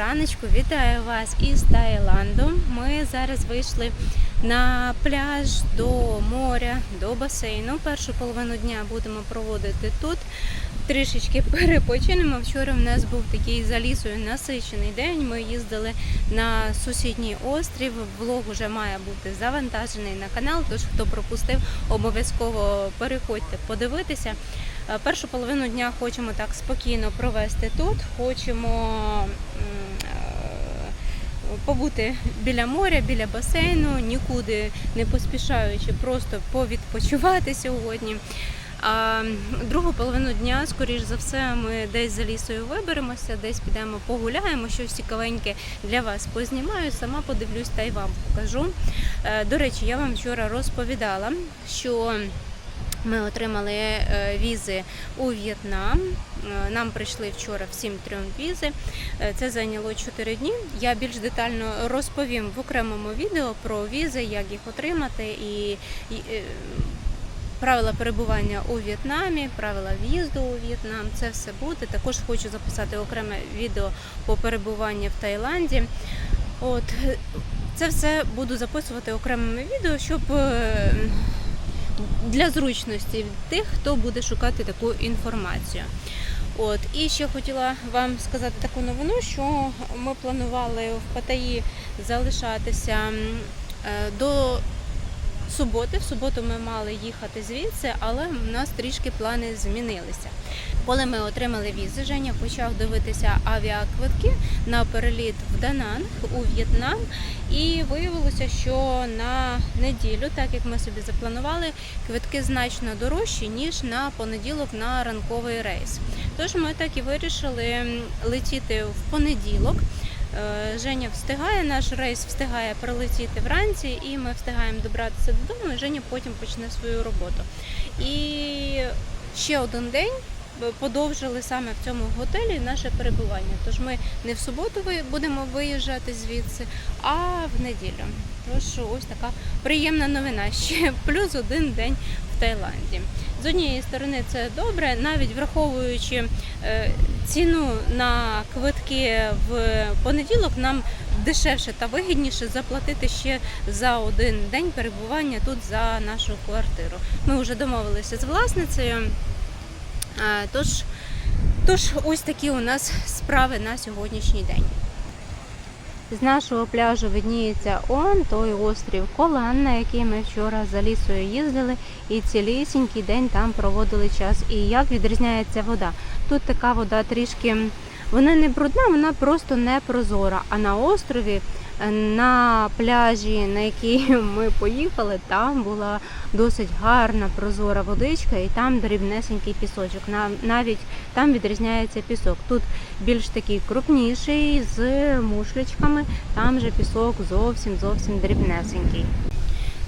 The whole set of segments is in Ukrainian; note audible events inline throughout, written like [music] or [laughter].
Раночку! Вітаю вас із Таїланду. Ми зараз вийшли на пляж до моря, до басейну. Першу половину дня будемо проводити тут. Трішечки [laughs] перепочинемо. Вчора в нас був такий за лісою насичений день. Ми їздили на сусідній острів. Влог уже має бути завантажений на канал. Тож хто пропустив, обов'язково переходьте подивитися. Е, Першу половину дня хочемо так спокійно провести тут. Хочемо е, побути біля моря, біля басейну, нікуди не поспішаючи, просто повідпочивати сьогодні. А другу половину дня, скоріш за все, ми десь за лісою виберемося, десь підемо погуляємо, щось цікавеньке для вас познімаю, сама подивлюсь та й вам покажу. Е, До речі, я вам вчора розповідала, що ми отримали е, візи у В'єтнам. Е, Нам прийшли вчора всім трьом візи. Е, Це зайняло 4 дні. Я більш детально розповім в окремому відео про візи, як їх отримати і, правила перебування у В'єтнамі, правила в'їзду у В'єтнам. Це все буде. Також хочу записати окреме відео по перебуванню в Таїланді. От це все буду записувати окремими відео, щоб для зручності тих, хто буде шукати таку інформацію. От і ще хотіла вам сказати таку новину, що ми планували в Паттайі залишатися е, до суботи. В суботу ми мали їхати звідси, але в нас трішки плани змінилися. Коли ми отримали візи, Женя почав дивитися авіаквитки на переліт в Дананг у В'єтнам. І виявилося, що на неділю, так як ми собі запланували, квитки значно дорожчі, ніж на понеділок на ранковий рейс. Тож ми так і вирішили летіти в понеділок. Е, Женя встигає, наш рейс встигає прилетіти вранці, і ми встигаємо добратися додому. і Женя потім почне свою роботу. І ще один день подовжили саме в цьому готелі наше перебування. Тож ми не в суботу будемо виїжджати звідси, а в неділю. Тож ось така приємна новина. Ще плюс один день в Таїланді. З однієї сторони це добре, навіть враховуючи е, ціну на квитки в понеділок, нам дешевше та вигідніше заплатити ще за один день перебування тут за нашу квартиру. Ми вже домовилися з власницею. Тож, тож ось такі у нас справи на сьогоднішній день. З нашого пляжу видніється он той острів Колан, на який ми вчора за лісою їздили і цілісінький день там проводили час. І як відрізняється вода? Тут така вода трішки, вона не брудна, вона просто не прозора. А на острові, на пляжі, на який [laughs] ми поїхали, там була досить гарна прозора водичка, і там дрібнесенький пісочок. На- Навіть там відрізняється пісок. Тут більш такий крупніший з мушлячками, там же пісок зовсім зовсім дрібнесенький.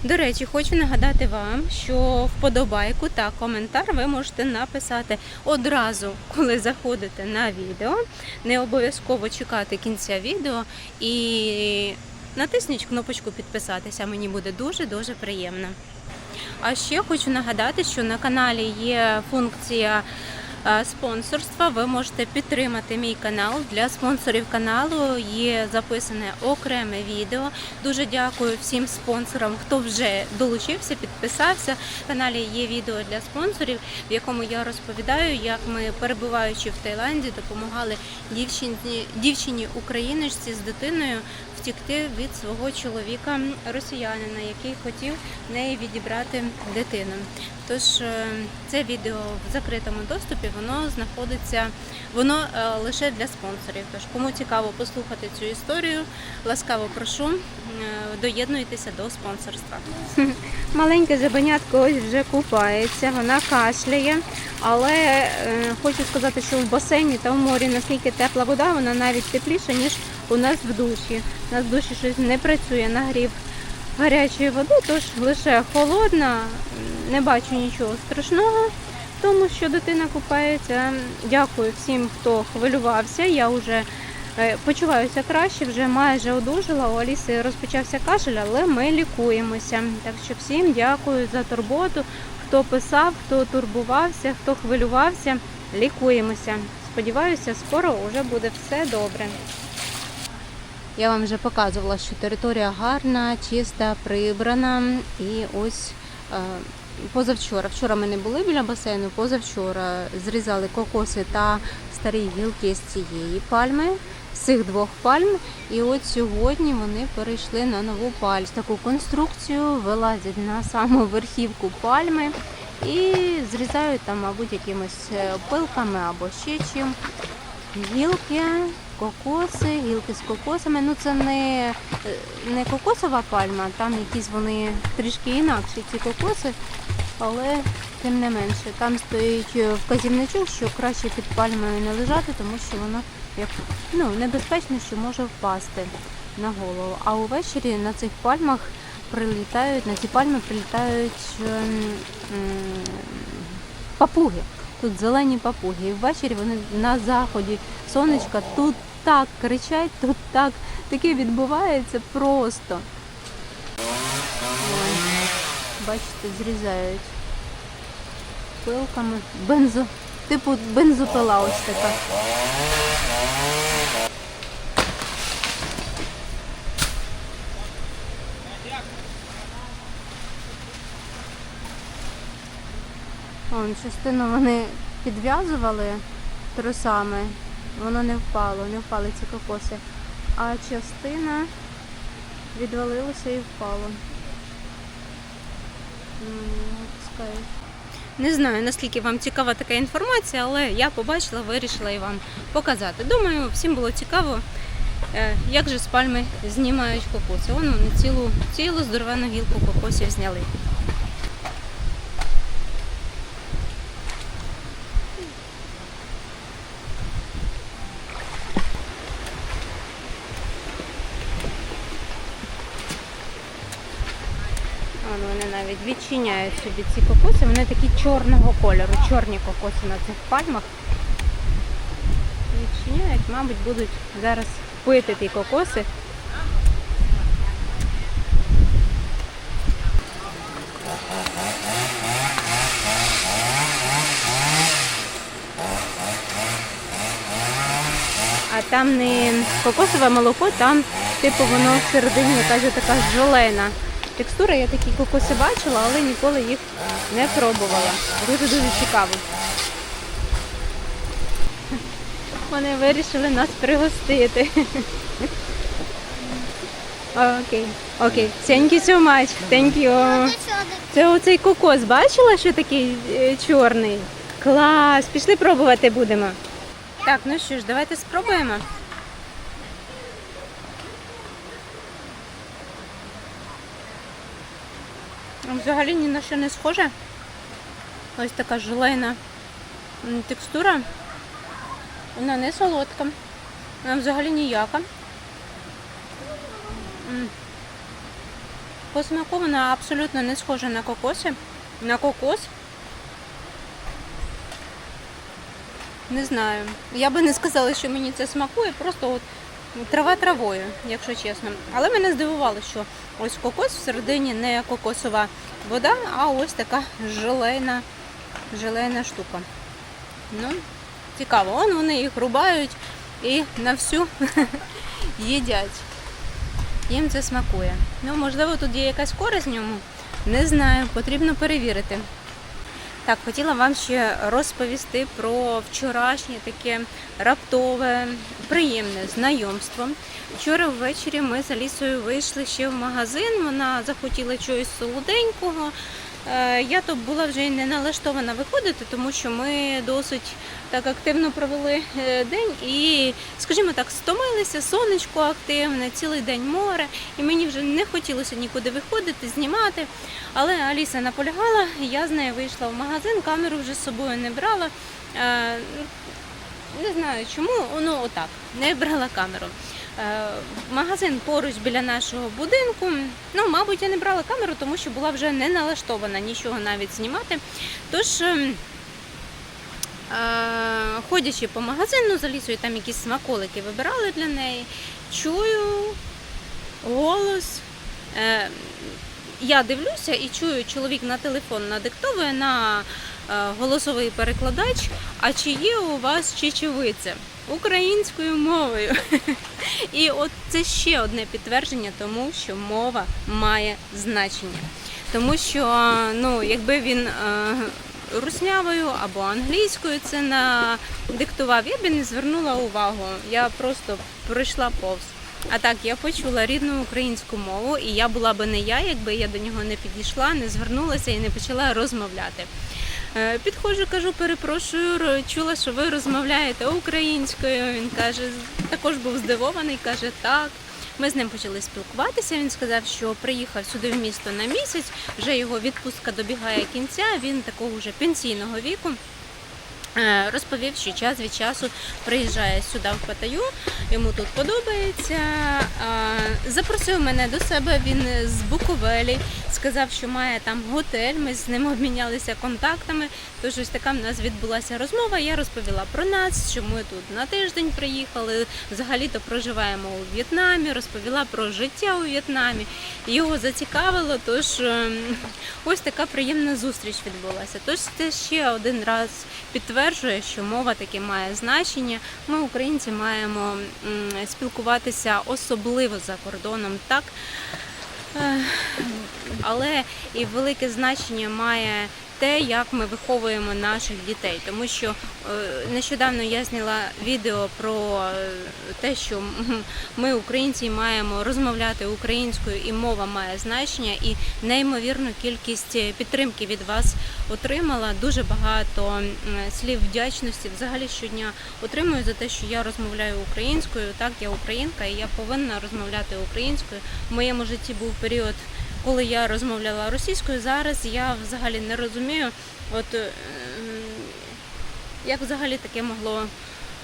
До речі, хочу нагадати вам, що вподобайку та коментар ви можете написати одразу, коли заходите на відео. Не обов'язково чекати кінця відео і натисніть кнопочку підписатися. Мені буде дуже дуже приємно. А ще хочу нагадати, що на каналі є функція спонсорства. Ви можете підтримати мій канал. Для спонсорів каналу є записане окреме відео. Дуже дякую всім спонсорам, хто вже долучився, підписався. В каналі є відео для спонсорів, в якому я розповідаю, як ми, перебуваючи в Таїланді, допомагали дівчині, україночці з дитиною втікти від свого чоловіка росіянина, який хотів в неї відібрати дитину. Тож е, це відео в закритому доступі, воно знаходиться, воно е, лише для спонсорів. Тож кому цікаво послухати цю історію, ласкаво прошу, е, доєднуйтеся до спонсорства. [laughs] Маленьке жабенятко ось вже купається, вона кашляє, але е, хочу сказати, що в басейні та в морі наскільки тепла вода, вона навіть тепліша, ніж у нас в душі. У нас в душі щось не працює, нагрів гарячої води, тож лише холодна, не бачу нічого страшного. Тому що дитина купається. Дякую всім, хто хвилювався. Я вже е, почуваюся краще, вже майже одужала. У Аліси розпочався кашель, але ми лікуємося. Так що всім дякую за турботу. Хто писав, хто турбувався, хто хвилювався, лікуємося. сподіваюся, скоро вже буде все добре. Я вам вже показувала, що територія гарна, чиста, прибрана. І ось е, позавчора, вчора ми не були біля басейну, позавчора зрізали кокоси та старі гілки з цієї пальми, з цих двох пальм. І от сьогодні вони перейшли на нову пальму. Таку конструкцію вилазять на саму верхівку пальми і зрізають там, мабуть, якимось е, пилками або ще чим. Гілки, кокоси, гілки з кокосами. Ну це не, е, не кокосова пальма, там якісь вони трішки інакші ці кокоси, але тим не менше. Там стоїть е, вказівничок, що краще під пальмою не лежати, тому що воно як ну, небезпечно, що може впасти на голову. А увечері на цих пальмах прилітають, на ці пальми прилітають ем, м, папуги. Тут зелені папуги. І ввечері вони на заході сонечка тут так кричать, тут так таке відбувається просто. Бачите, зрізають пилками. Бензо, типу бензопила ось така. Вон, частину вони підв'язували тросами, воно не впало, не впали ці кокоси. А частина відвалилася і впала. Не знаю, наскільки вам цікава така інформація, але я побачила, вирішила і вам показати. Думаю, всім було цікаво, е, як же з пальми знімають кокоси. Вон вони цілу, цілу здоровену гілку кокосів зняли. Вон вони навіть відчиняють собі ці кокоси. Вони такі чорного кольору, чорні кокоси на цих пальмах. Відчиняють, мабуть, будуть зараз пити ті кокоси. А там не кокосове молоко, там типу воно всередині каже така желена текстура. Я такі кокоси бачила, але ніколи їх не пробувала. Дуже-дуже цікаво. Вони вирішили нас пригостити. Окей, окей. Thank you so much. Thank you. Це оцей кокос. Бачила, що такий е, чорний? Клас! Пішли пробувати будемо. Так, ну що ж, давайте спробуємо. Взагалі ні на що не схоже. Ось така желейна текстура. Вона не солодка. Вона взагалі ніяка. По смаку вона абсолютно не схожа на кокоси. На кокос. Не знаю. Я би не сказала, що мені це смакує, просто от трава травою, якщо чесно. Але мене здивувало, що ось кокос всередині не кокосова вода, а ось така желейна, желейна штука. Ну, цікаво. Вон вони їх рубають і на всю [laughs] їдять. Їм це смакує. Ну, можливо, тут є якась користь в ньому. Не знаю, потрібно перевірити. Так, хотіла вам ще розповісти про вчорашнє таке раптове, приємне знайомство. Вчора ввечері ми з Алісою вийшли ще в магазин. Вона захотіла чогось солоденького. Е, Я то була вже не налаштована виходити, тому що ми досить так активно провели е, день і, скажімо так, стомилися, сонечко активне, цілий день море, і мені вже не хотілося нікуди виходити, знімати. Але Аліса наполягала, я з нею вийшла в магазин, камеру вже з собою не брала. Е, Не знаю чому, ну отак, не брала камеру. Е, Магазин поруч біля нашого будинку. Ну, мабуть, я не брала камеру, тому що була вже не налаштована нічого навіть знімати. Тож, ем, е, ходячи по магазину, за лісою там якісь смаколики вибирали для неї. Чую голос. Е, я дивлюся і чую, чоловік на телефон надиктовує на голосовий перекладач, а чи є у вас чечевиця українською мовою? [laughs] І от це ще одне підтвердження тому, що мова має значення. Тому що ну, якби він е, руснявою або англійською це надиктував, я б не звернула увагу. Я просто пройшла повз. А так, я почула рідну українську мову, і я була би не я, якби я до нього не підійшла, не звернулася і не почала розмовляти. Е, Підходжу, кажу, перепрошую, чула, що ви розмовляєте українською. Він каже, також був здивований, каже, так. Ми з ним почали спілкуватися. Він сказав, що приїхав сюди в місто на місяць, вже його відпустка добігає кінця. Він такого вже пенсійного віку. Е, Розповів, що час від часу приїжджає сюди в Паттайю, йому тут подобається. Е, Запросив мене до себе. Він з Буковелі сказав, що має там готель. Ми з ним обмінялися контактами. Тож ось така в нас відбулася розмова. Я розповіла про нас, що ми тут на тиждень приїхали. Взагалі-то проживаємо у В'єтнамі. Розповіла про життя у В'єтнамі. Його зацікавило. Тож ем, ось така приємна зустріч відбулася. Тож це ще один раз підтверджує, що мова таки має значення. Ми, українці, маємо спілкуватися особливо за кордоном, так. Але і велике значення має те, як ми виховуємо наших дітей. Тому що е, нещодавно я зняла відео про е, те, що ми, українці, маємо розмовляти українською, і мова має значення, і неймовірну кількість підтримки від вас отримала. Дуже багато слів вдячності. Взагалі щодня отримую за те, що я розмовляю українською. Так, я українка, і я повинна розмовляти українською. В моєму житті був період, коли я розмовляла російською. Зараз я взагалі не розумію, от е, як взагалі таке могло.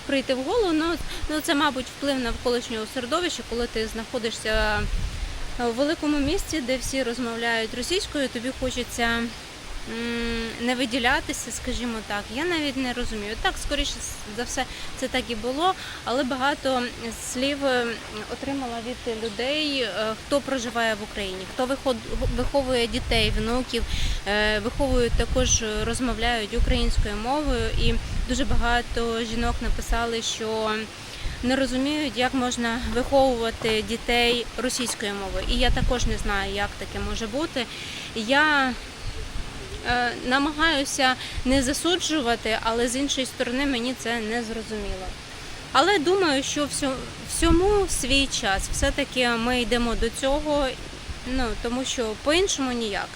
Прийти в голову, ну, ну це, мабуть, вплив навколишнього середовища, коли ти знаходишся в великому місці, де всі розмовляють російською, тобі хочеться не виділятися, скажімо так. Я навіть не розумію. Так, скоріше за все, це так і було, але багато слів отримала від людей, е, хто проживає в Україні, хто виховує дітей, внуків, е, виховують також е, розмовляють українською мовою, і дуже багато жінок написали, що не розуміють, як можна виховувати дітей російською мовою. І я також не знаю, як таке може бути. Я намагаюся не засуджувати, але з іншої сторони мені це не зрозуміло. Але думаю, що всьому свій час. Все-таки ми йдемо до цього, ну тому що по-іншому ніяк.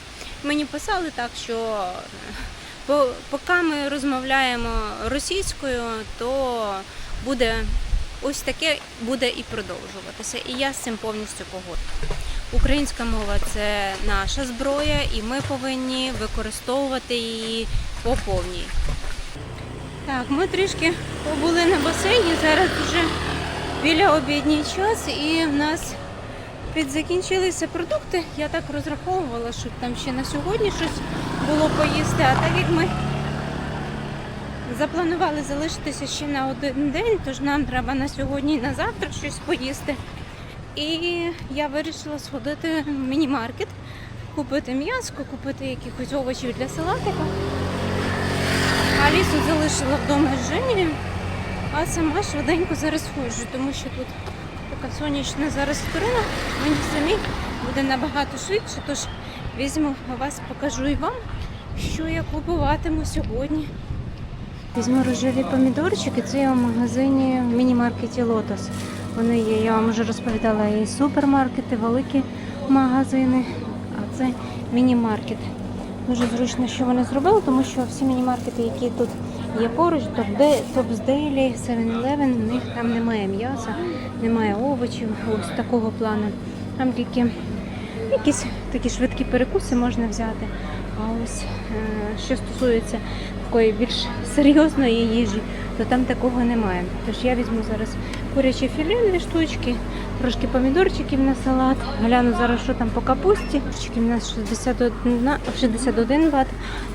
Мені писали так, що е, поки ми розмовляємо російською, то буде ось таке буде і продовжуватися. І я з цим повністю погоджуюсь. Українська мова це наша зброя, і ми повинні використовувати її по повній. Так, ми трішки побули на басейні, зараз вже біля обідній час, і в нас підзакінчилися продукти. Я так розраховувала, щоб там ще на сьогодні щось було поїсти. А так як ми запланували залишитися ще на один день, тож нам треба на сьогодні і на завтра щось поїсти. І я вирішила сходити в міні-маркет, купити м'яско, купити якихось овочів для салатика. Алісу залишила вдома з Женєю, а сама швиденько зараз ходжу, тому що тут така сонячна зараз сторона. Мені самі буде набагато швидше, тож візьму вас, покажу і вам, що я купуватиму сьогодні. Візьму рожеві помідорчики, це я в магазині в міні-маркеті Лотос. Вони є, я вам вже розповідала, і супермаркети, великі магазини, а це міні-маркет. Дуже зручно, що вони зробили, тому що всі міні-маркети, які тут є поруч, Топсдейлі, 7-Eleven, в них там немає м'яса, немає овочів, ось такого плану. Там тільки якісь такі швидкі перекуси можна взяти. А ось е, що стосується такої більш серйозної їжі, то там такого немає. Тож я візьму зараз курячі філе штучки, трошки помідорчиків на салат. Гляну зараз, що там по капусті. Курчики у нас 61, 61 бат,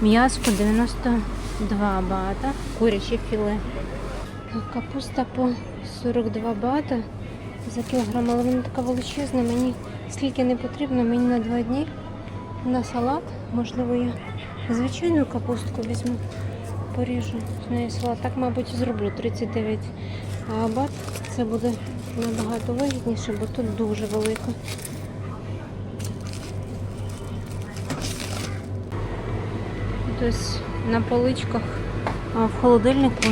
м'яско 92 бата, куряче філе. Капуста по 42 бата за кілограм, але вона така величезна, мені скільки не потрібно, мені на два дні на салат. Можливо, я звичайну капустку візьму поріжу з неї салат. Так, мабуть, зроблю 39 бат. Це буде набагато вигідніше, бо тут дуже велико. Тобто на поличках в холодильнику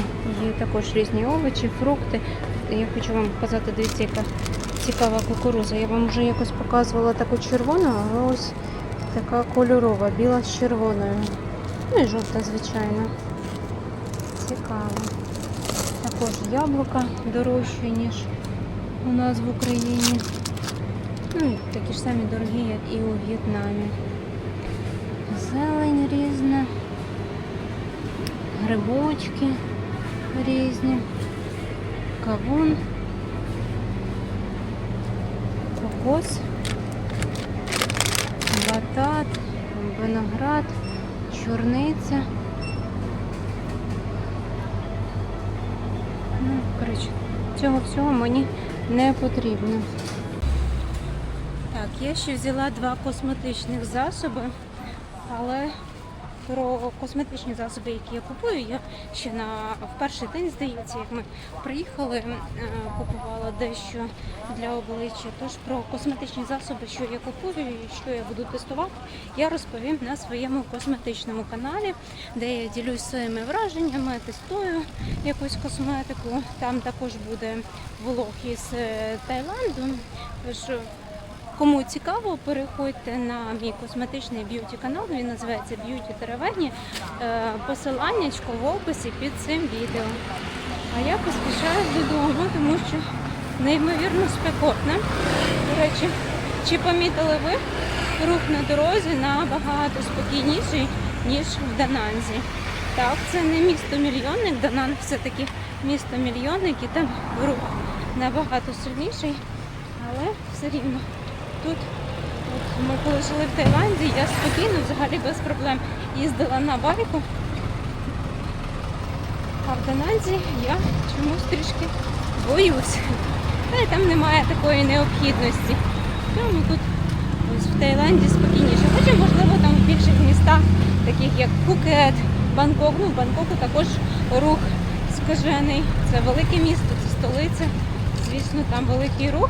є також різні овочі, фрукти. Я хочу вам показати, дивіться, яка цікава кукуруза. Я вам вже якось показувала таку червону, але ось така кольорова, біла з червоною. Ну і жовта, звичайно. Цікаво. Також яблука дорожчі, ніж у нас в Україні. Ну, і такі ж самі дорогі, як і у В'єтнамі. Зелень різна, грибочки різні, кавун, кокос, батат, виноград, чорниця. Ну, коротше, цього всього мені не потрібно. Так, я ще взяла два косметичних засоби, але про косметичні засоби, які я купую, я ще на в перший день, здається, як ми приїхали, е, купувала дещо для обличчя. Тож про косметичні засоби, що я купую і що я буду тестувати, я розповім на своєму косметичному каналі, де я ділюсь своїми враженнями, тестую якусь косметику. Там також буде влог із е, Таїланду. Тож Кому цікаво, переходьте на мій косметичний б'юті канал. Він називається Б'юті Теревені. Посиланнячко в описі під цим відео. А я поспішаю додому, тому що неймовірно спекотно. До речі, чи помітили ви рух на дорозі набагато спокійніший, ніж в Дананзі. Так, це не місто мільйонник, Данан [laughs] все-таки місто мільйонник і там рух набагато сильніший, але все рівно тут, от ми коли жили в Таїланді, я спокійно, взагалі без проблем їздила на байку. А в Дананзі я чомусь трішки боюсь. Й там немає такої необхідності. Тому тут ось в Таїланді спокійніше. Хоча, можливо, там в більших містах, таких як Пхукет, Бангкок, ну в Бангкоку також рух скажений. Це велике місто, це столиця. Звісно, там великий рух.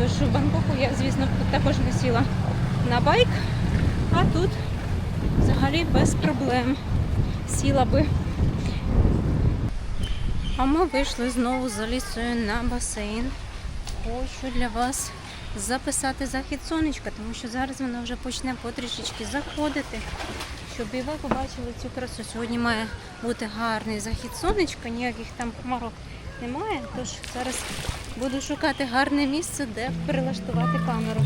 Тож в Бангкоку я, звісно, також не сіла на байк, а тут взагалі без проблем сіла би. А ми вийшли знову з Алісою на басейн. Хочу для вас записати захід сонечка, тому що зараз воно вже почне потрішечки заходити. Щоб і ви побачили цю красу. Сьогодні має бути гарний захід сонечка, ніяких там хмарок немає. Тож зараз буду шукати гарне місце, де прилаштувати камеру.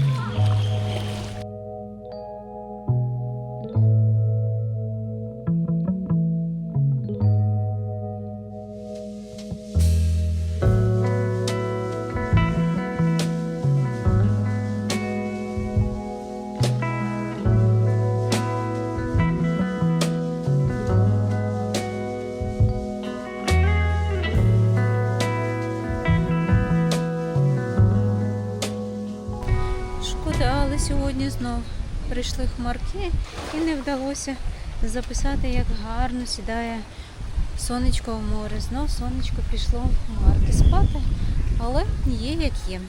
Прийшли хмарки і не вдалося записати, як гарно сідає сонечко в море. Знов сонечко пішло в хмарки спати, але є як є.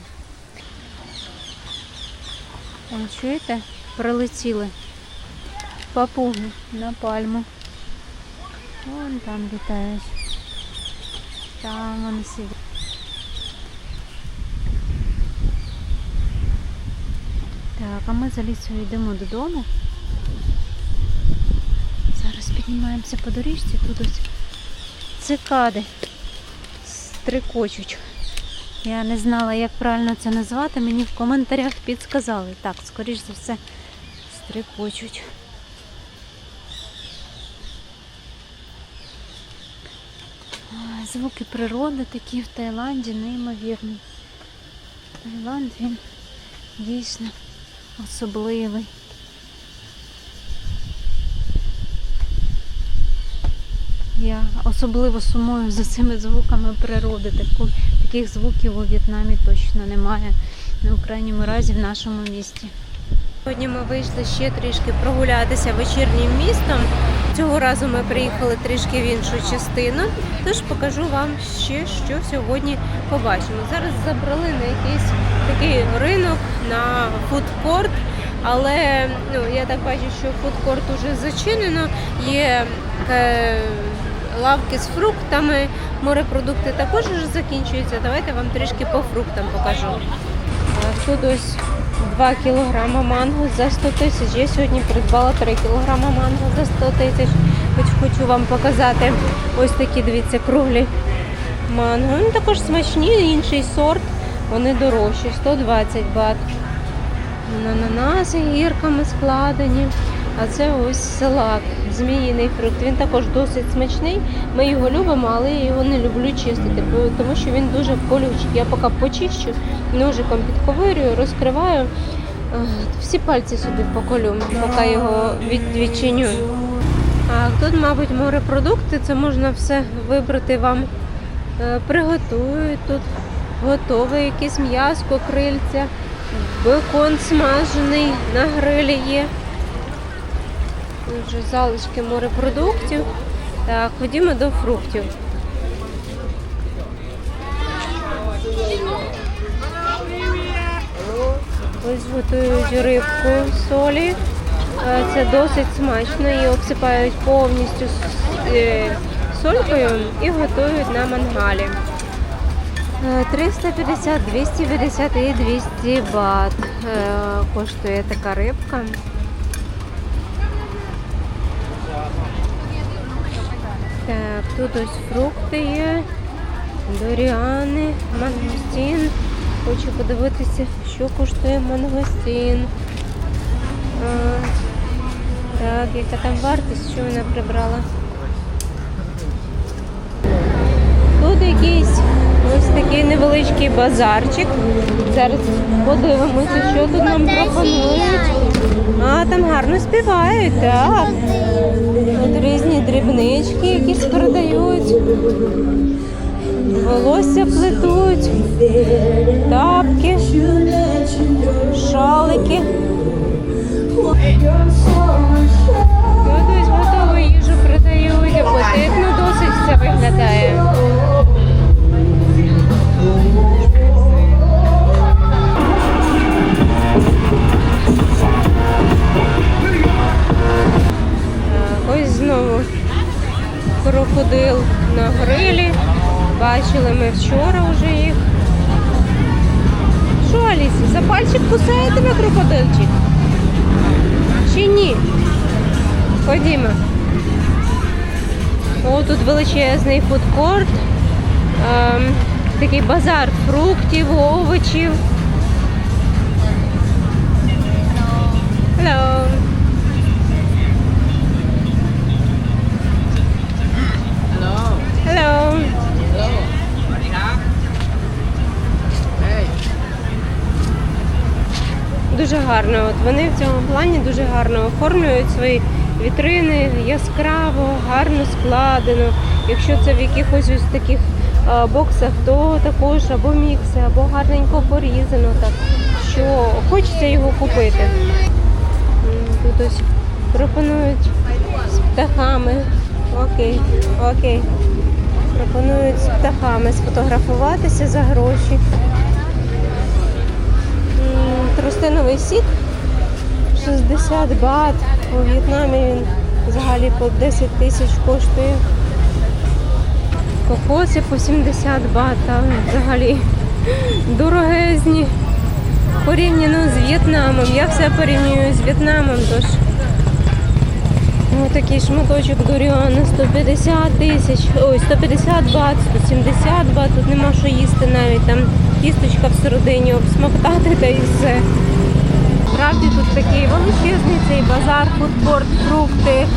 Вон, чуєте? Прилетіли папуги на пальму. Вон там літають. Там вони сидять. Так, а ми за лісою йдемо додому. Зараз піднімаємося по доріжці, тут ось цикади стрикочуть. Я не знала, як правильно це назвати, мені в коментарях підсказали. Так, скоріш за все, стрикочуть. Звуки природи такі в Таїланді неймовірні. Таїланд він дійсно особливий. Я особливо сумую за цими звуками природи. Таку- Таких звуків у В'єтнамі точно немає, ну, в крайньому разі в нашому місті. Сьогодні ми вийшли ще трішки прогулятися вечірнім містом. Цього разу ми приїхали трішки в іншу частину, тож покажу вам ще, що сьогодні побачимо. Зараз забрали на якийсь такий ринок на фудкорт, але ну, я так бачу, що фудкорт уже зачинено. Є е, лавки з фруктами, морепродукти також вже закінчуються. Давайте вам трішки по фруктам покажу. Тут ось 2 кілограма манго за 100 тисяч. Я сьогодні придбала 3 кілограма манго за 100 тисяч. Хоч хочу вам показати ось такі, дивіться, круглі манго. Вони також смачні, інший сорт, вони дорожчі, 120 бат. Ананаси гірками складені. А це ось салат, зміїний фрукт. Він також досить смачний. Ми його любимо, але я його не люблю чистити, тому що він дуже колючий. Я поки почищу, ножиком підковирюю, розкриваю. Е, Всі пальці собі поколю, поки його від, відчиню. А тут, мабуть, морепродукти, це можна все вибрати вам. Е, Приготують тут готове якесь м'яско, крильця, бекон смажений на грилі є. Вже залишки морепродуктів. Так, ходімо до фруктів. Ось готують рибку солі. Е, Це досить смачно. Її обсипають повністю е, солькою і готують на мангалі. Е, 350, 250 і 200 бат е, коштує така рибка. Так, тут ось фрукти є, доріани, мангостін. Хочу подивитися, що коштує мангостін. А, так, яка там вартість, що вона прибрала? Тут якийсь ось такий невеличкий базарчик. Зараз подивимося, що тут нам пропонують. А, там гарно співають, так. Тут різні дрібнички якісь продають. Волосся плетуть, тапки, шалики. Тут ось готову їжу продають, апетитно досить все виглядає. Крокодил на грилі. Бачили ми вчора вже їх. Що, Алісі, за пальчик кусає тебе крокодильчик? Чи ні? Ходімо. О, тут величезний фудкорт. Ем, такий базар фруктів, овочів. Hello. Hello. Дуже гарно. От вони в цьому плані дуже гарно оформлюють свої вітрини, яскраво, гарно складено. Якщо це в якихось ось таких боксах, то також або мікси, або гарненько порізано, так що хочеться його купити. Тут ось пропонують з птахами. Окей, окей. Пропонують з птахами сфотографуватися за гроші. Тростиновий сік 60 бат. У В'єтнамі він взагалі по 10 тисяч коштує. Кокоси по 70 бат, там взагалі дорогезні. Порівняно з В'єтнамом. Я все порівнюю з В'єтнамом, тож ну, такий шматочок дуріана 150 тисяч, ой, 150 бат, 170 бат, тут нема що їсти навіть, там кісточка всередині обсмоктати та і все. Справді тут такий величезний цей базар, фудкорт, фрукти,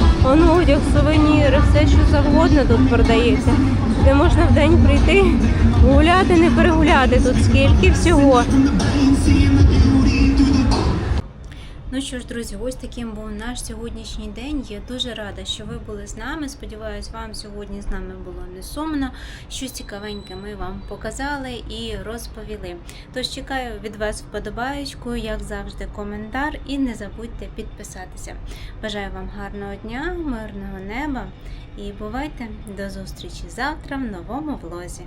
одяг, сувеніри, все що завгодно тут продається. Де можна в день прийти, гуляти, не перегуляти тут скільки всього. Ну що ж, друзі, ось таким був наш сьогоднішній день. Я дуже рада, що ви були з нами. Сподіваюсь, вам сьогодні з нами було не сумно. Щось цікавеньке ми вам показали і розповіли. Тож чекаю від вас вподобаєчку, як завжди, коментар, і не забудьте підписатися. Бажаю вам гарного дня, мирного неба і бувайте до зустрічі завтра в новому влозі.